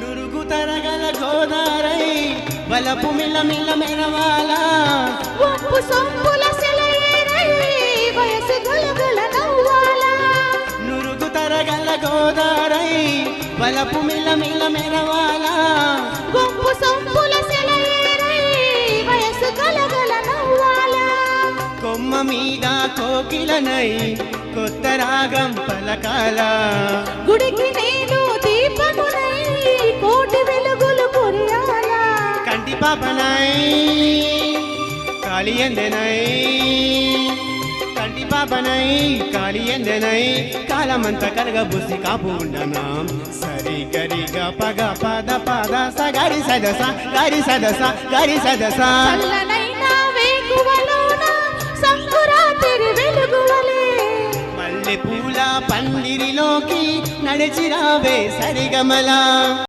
నురుగు తరగల గోదారై వలపు మిల్ల మిల్ల మెరవాల. ఒప్పు సొంపుల సెలయేరై వయసు గలగల నవ్వాల. నురుగు తరగల గోదారై వలపు మిల్ల మిల్ల మెరవాల. ఒప్పు సొంపుల సెలయేరై వయసు గలగల నవ్వాల. కొమ్మ మీద కోకిలనై కొత్త రాగం పలకాల. గుడికి కంటి పాపనై కాళి ఎందెనై కంటి పాపనై కాళి ఎందెనై కాలమంత కలగ బుసి కాపు ఉండనా సరి గరిగ పగ పద పద స గరి సదస గరి సదస గరి సదస మల్లె పూల పందిరిలోకి నడిచిరావే సరిగమలా